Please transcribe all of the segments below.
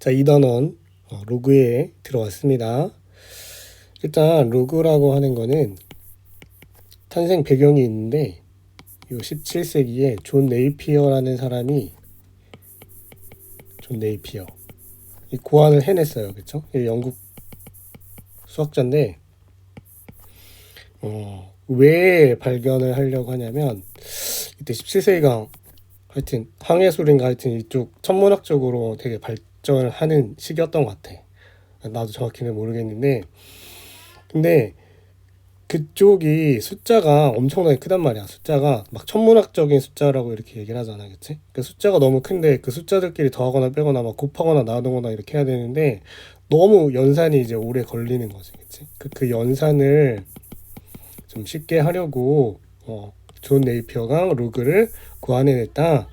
자, 이 단원 어, 로그에 들어왔습니다. 일단 로그라고 하는 거는 탄생 배경이 있는데 요 17세기에 존 네이피어라는 사람이 존 네이피어 이 고안을 해냈어요. 이 영국 수학자인데 어, 왜 발견을 하려고 하냐면 이때 17세기가 하여튼 항해술인가 하여튼 이쪽 천문학적으로 되게 발 전을 하는 시기였던 것 같아. 나도 정확히는 모르겠는데 근데 그쪽이 숫자가 엄청나게 크단 말이야. 숫자가 막 천문학적인 숫자라고 이렇게 얘기를 하잖아, 그치? 그 숫자가 너무 큰데 그 숫자들끼리 더하거나 빼거나 막 곱하거나 나누거나 이렇게 해야 되는데 너무 연산이 이제 오래 걸리는 거지, 그치? 그, 그 연산을 좀 쉽게 하려고 어, 존 네이피어가 로그를 구안해냈다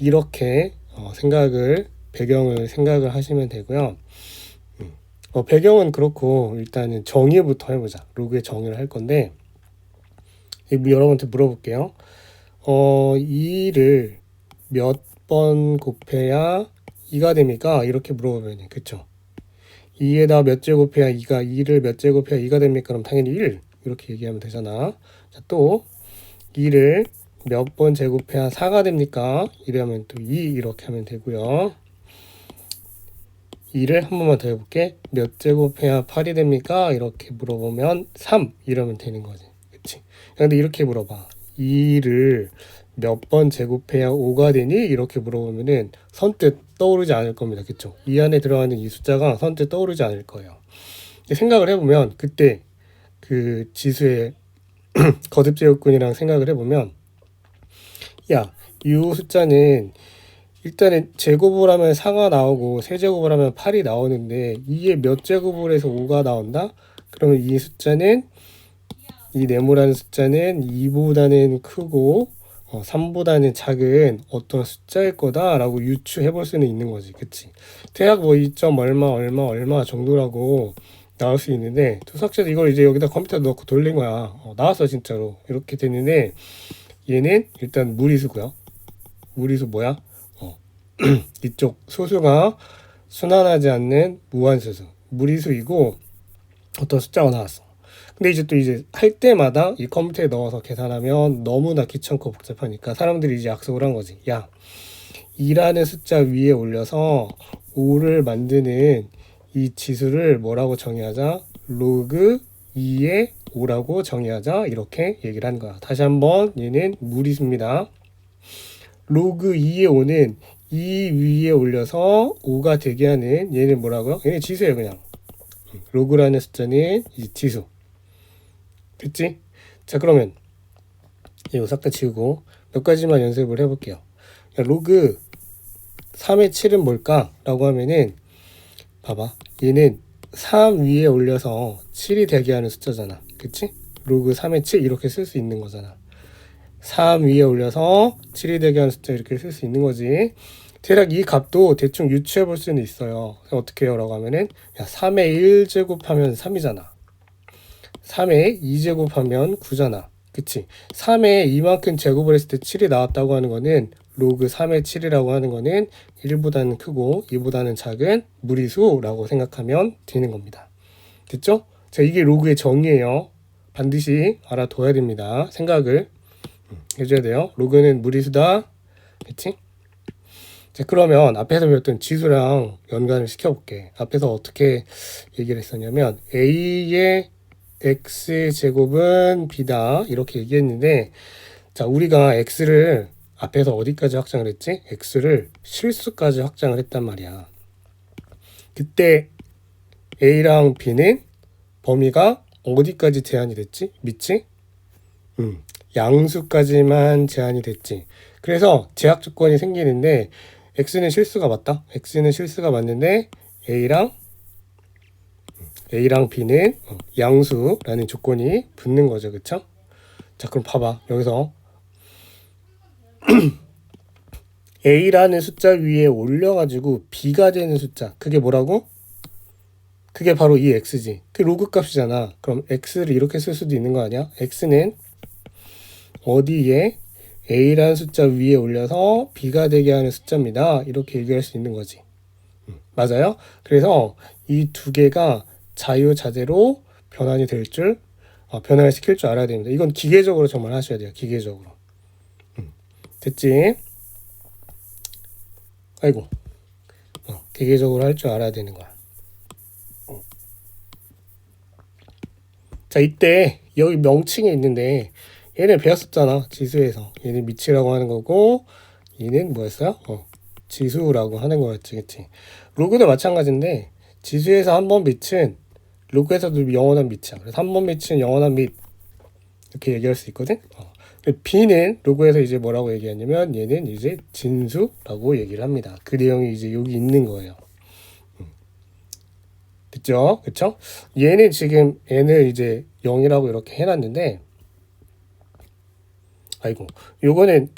이렇게 어, 생각을 배경을 생각을 하시면 되고요. 음, 어, 배경은 그렇고 일단은 정의부터 해보자. 로그의 정의를 할 건데 이 여러분한테 물어볼게요. 어, 2를 몇 번 곱해야 2가 됩니까? 이렇게 물어보면 그쵸? 2에다 몇 제곱해야 2가 2를 몇 제곱해야 2가 됩니까? 그럼 당연히 1 이렇게 얘기하면 되잖아. 자, 또 2를 몇 번 제곱해야 4가 됩니까? 이러면 또 2 이렇게 하면 되고요. 2를 한 번만 더 해볼게. 몇 제곱해야 8이 됩니까? 이렇게 물어보면 3 이러면 되는 거지. 그치? 근데 이렇게 물어봐. 2를 몇 번 제곱해야 5가 되니? 이렇게 물어보면은 선뜻 떠오르지 않을 겁니다. 그쵸? 이 안에 들어가는 이 숫자가 선뜻 떠오르지 않을 거예요. 생각을 해보면 그때 그 지수의 거듭 제곱근이랑 생각을 해보면 야, 이 숫자는 일단은 제곱을 하면 4가 나오고 세제곱을 하면 8이 나오는데 이게 몇 제곱을 해서 5가 나온다? 그러면 이 숫자는 이 네모라는 숫자는 2보다는 크고 어, 3보다는 작은 어떤 숫자일 거다라고 유추해 볼 수는 있는 거지. 그치? 대략 뭐 2점 얼마 얼마 얼마 정도라고 나올 수 있는데 투삭제도 이걸 이제 여기다 컴퓨터 넣고 돌린 거야. 어, 나왔어 진짜로 이렇게 됐는데 얘는 일단 무리수고요. 무리수 뭐야? 어. 이쪽 소수가 순환하지 않는 무한수수 무리수이고 어떤 숫자가 나왔어. 근데 이제 또 이제 할 때마다 이 컴퓨터에 넣어서 계산하면 너무나 귀찮고 복잡하니까 사람들이 이제 약속을 한 거지. 야, 2라는 숫자 위에 올려서 5를 만드는 이 지수를 뭐라고 정의하자? 로그 2의 5라고 정의하자. 이렇게 얘기를 한 거야. 다시 한번 얘는 무리수입니다. 로그 2의 5는 이 위에 올려서 5가 되게 하는 얘는 뭐라고요? 얘는 지수예요, 그냥. 로그라는 숫자는 이 지수. 됐지? 자, 그러면 이거 싹 다 지우고 몇 가지만 연습을 해볼게요. 야, 로그 3의 7은 뭘까? 라고 하면은 봐봐. 얘는 3 위에 올려서 7이 되게 하는 숫자잖아. 그치? 로그 3의 7 이렇게 쓸 수 있는 거잖아. 3 위에 올려서 7이 되게 하는 숫자 이렇게 쓸 수 있는 거지. 대략 이 값도 대충 유추해 볼 수는 있어요. 어떻게 해요? 라고 하면은 야, 3의 1제곱하면 3이잖아. 3의 2제곱하면 9잖아. 그치? 3에 이만큼 제곱을 했을 때 7이 나왔다고 하는 거는 로그 3의 7이라고 하는 거는 1보다는 크고 2보다는 작은 무리수라고 생각하면 되는 겁니다. 됐죠? 자, 이게 로그의 정의예요. 반드시 알아둬야 됩니다. 생각을 해줘야 돼요. 로그는 무리수다. 그치? 자, 그러면 앞에서 배웠던 지수랑 연관을 시켜볼게. 앞에서 어떻게 얘기를 했었냐면 A의 x 제곱은 b다 이렇게 얘기했는데 자 우리가 x를 앞에서 어디까지 확장을 했지? x를 실수까지 확장을 했단 말이야. 그때 a랑 b는 범위가 어디까지 제한이 됐지? 밑이? 음, 양수까지만 제한이 됐지. 그래서 제약 조건이 생기는데 x는 실수가 맞다. x는 실수가 맞는데 a랑 A랑 B는 양수라는 조건이 붙는 거죠. 그쵸? 자, 그럼 봐봐. 여기서 A라는 숫자 위에 올려가지고 B가 되는 숫자. 그게 뭐라고? 그게 바로 이 X지. 그 로그 값이잖아. 그럼 X를 이렇게 쓸 수도 있는 거 아니야? X는 어디에 A라는 숫자 위에 올려서 B가 되게 하는 숫자입니다. 이렇게 얘기할 수 있는 거지. 음, 맞아요? 그래서 이 두 개가 자유자재로 변환이 될 줄, 어, 변환을 시킬 줄 알아야 됩니다. 이건 기계적으로 정말 하셔야 돼요. 기계적으로. 음, 됐지? 아이고. 어, 기계적으로 할 줄 알아야 되는 거야. 어. 자, 이때 여기 명칭이 있는데 얘는 배웠었잖아. 지수에서. 얘는 미치라고 하는 거고 얘는 뭐였어요? 어, 지수라고 하는 거였지. 그치? 로그도 마찬가지인데 지수에서 한번 빛은 로그에서도 영원한 빛이야. 그래서 한번 빛은 영원한 빛 이렇게 얘기할 수 있거든. 어. B는 로그에서 이제 뭐라고 얘기하냐면 얘는 이제 진수라고 얘기를 합니다. 그 내용이 이제 여기 있는 거예요. 음. 됐죠? 그쵸? 얘는 지금 n을 이제 0이라고 이렇게 해놨는데 아이고 요거는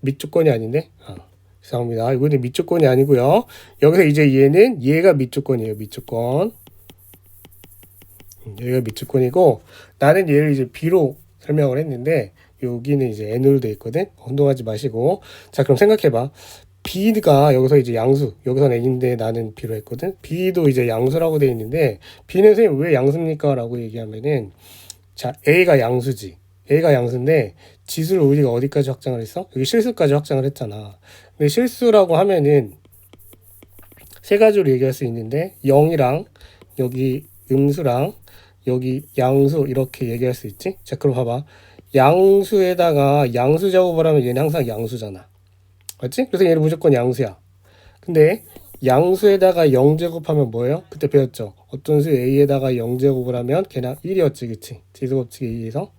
밑조건이 아닌데 아, 죄송합니다. 이거는 밑조건이 아니고요. 여기서 이제 얘는 얘가 밑조건이에요. 밑조건 음, 얘가 밑조건이고 나는 얘를 이제 B로 설명을 했는데 여기는 이제 n으로 돼 있거든. 혼동하지 마시고 자 그럼 생각해봐. b가 여기서 이제 양수 여기서 n인데 나는 b로 했거든. b도 이제 양수라고 돼 있는데 b는 선생님 왜 양수입니까? 라고 얘기하면은 자 a가 양수지. A가 양수인데 지수를 우리가 어디까지 확장을 했어? 여기 실수까지 확장을 했잖아. 근데 실수라고 하면은 세 가지로 얘기할 수 있는데 0이랑 여기 음수랑 여기 양수 이렇게 얘기할 수 있지? 자, 그럼 봐봐. 양수에다가 양수 작업을 하면 얘는 항상 양수잖아. 맞지? 그래서 얘는 무조건 양수야. 근데 양수에다가 0제곱하면 뭐예요? 그때 배웠죠. 어떤 수 A에다가 0제곱을 하면 걔는 1이었지, 그치? 지수법칙에 의해서.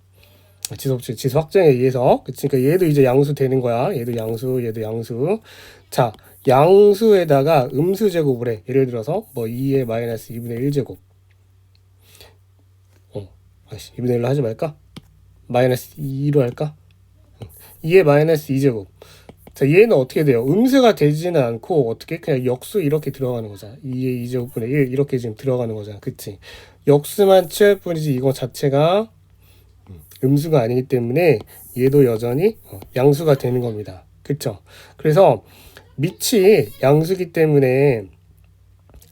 지수법칙, 지수 확정에 의해서. 그러니까 얘도 이제 양수 되는 거야. 얘도 양수, 얘도 양수. 자, 양수에다가 음수 제곱을 해. 예를 들어서 뭐 2의 마이너스 2분의 1 제곱. 아씨 2분의 1로 하지 말까? 마이너스 2로 할까? 2의 마이너스 2 제곱 자 얘는 어떻게 돼요? 음수가 되지는 않고 어떻게 그냥 역수 이렇게 들어가는 거잖아 2의 2제곱분의 1 이렇게 지금 들어가는 거잖아 그치? 역수만 취할 뿐이지 이거 자체가 음수가 아니기 때문에 얘도 여전히 어, 양수가 되는 겁니다 그쵸? 그래서 밑이 양수기 때문에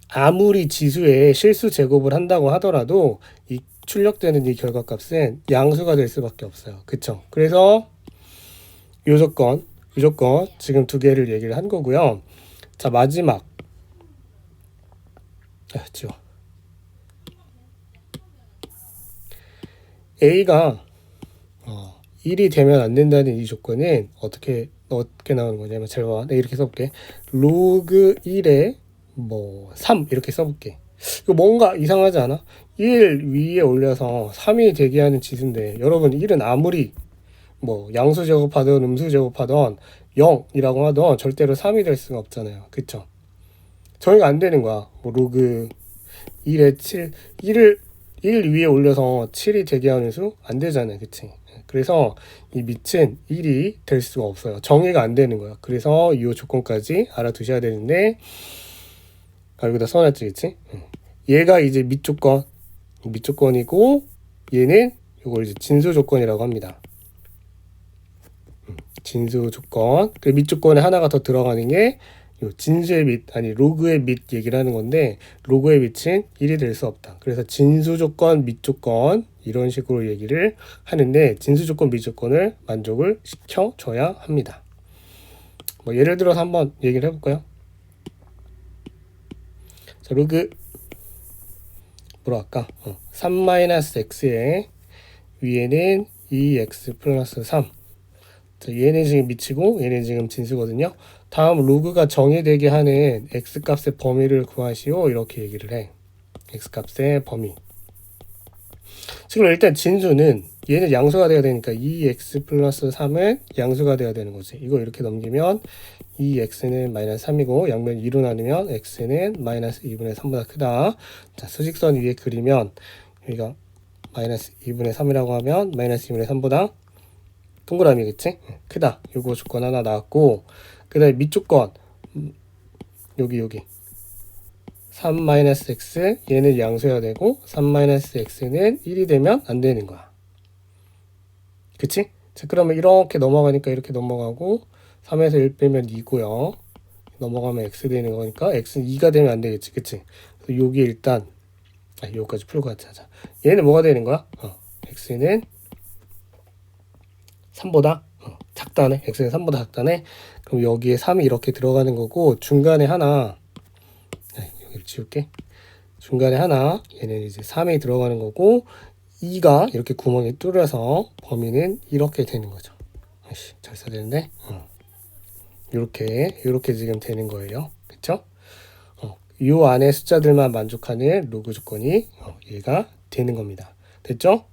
아무리 지수에 실수 제곱을 한다고 하더라도 이 출력되는 이 결과값은 양수가 될 수밖에 없어요. 그쵸? 그래서 요 조건, 이 조건 지금 두 개를 얘기를 한 거고요. 자 마지막 아, 지워. A가 어, 1이 되면 안 된다는 이 조건은 어떻게 어떻게 나오는 거냐면 잘 봐. 내가 이렇게 써볼게. 로그 1에 뭐 3 이렇게 써볼게. 이거 뭔가 이상하지 않아? 1 위에 올려서 3이 되게 하는 지수인데 여러분 1은 아무리 뭐 양수 제곱하던 음수 제곱하던 0이라고 하던 절대로 3이 될 수가 없잖아요. 그쵸? 저희가 안 되는 거야. 뭐 로그 1에 7, 1을 1 위에 올려서 7이 되게 하는 수 안 되잖아요. 그치? 그래서 이 밑은 1이 될 수가 없어요. 정의가 안 되는 거야. 그래서 이 조건까지 알아두셔야 되는데 아, 여기다 써놨지, 그치? 얘가 이제 밑 조건, 밑 조건이고, 얘는 이걸 이제 진수 조건이라고 합니다. 음, 진수 조건. 그 밑 조건에 하나가 더 들어가는 게, 진수의 밑, 아니, 로그의 밑 얘기를 하는 건데, 로그의 밑은 1이 될 수 없다. 그래서 진수 조건, 밑 조건, 이런 식으로 얘기를 하는데, 진수 조건, 밑 조건을 만족을 시켜줘야 합니다. 뭐, 예를 들어서 한번 얘기를 해볼까요? 자, 로그 뭐로 할까? 어, 3-x의 위에는 2x 플러스 3. 자, 얘는 지금 미치고 얘는 지금 진수거든요. 다음 로그가 정의되게 하는 x 값의 범위를 구하시오. 이렇게 얘기를 해. x 값의 범위. 지금 일단 진수는 얘는 양수가 돼야 되니까 2x 플러스 3은 양수가 돼야 되는 거지. 이거 이렇게 넘기면 2x는 마이너스 3이고 양면 2로 나누면 x는 마이너스 2분의 3보다 크다. 자, 수직선 위에 그리면 여기가 마이너스 2분의 3이라고 하면 마이너스 2분의 3보다 동그라미겠지? 크다. 요거 조건 하나 나왔고 그 다음에 밑 조건 음, 여기 여기 3-x 얘는 양수여야 되고 3-x는 1이 되면 안 되는 거야. 그치? 자 그러면 이렇게 넘어가니까 이렇게 넘어가고 3에서 1 빼면 2고요. 넘어가면 x 되는 거니까 x는 2가 되면 안 되겠지, 그치? 그래서 여기 일단 아, 여기까지 풀고 같이 하자. 얘는 뭐가 되는 거야? 어, x는 3보다 어, 작다네. x는 3보다 작다네. 그럼 여기에 3이 이렇게 들어가는 거고 중간에 하나 네, 여기를 지울게. 중간에 하나 얘는 이제 3이 들어가는 거고 2가 이렇게 구멍이 뚫려서 범위는 이렇게 되는 거죠. 아이씨, 잘 써야 되는데. 어. 이렇게 이렇게 지금 되는 거예요. 그쵸? 어, 이 안에 숫자들만 만족하는 로그 조건이 어, 얘가 되는 겁니다. 됐죠?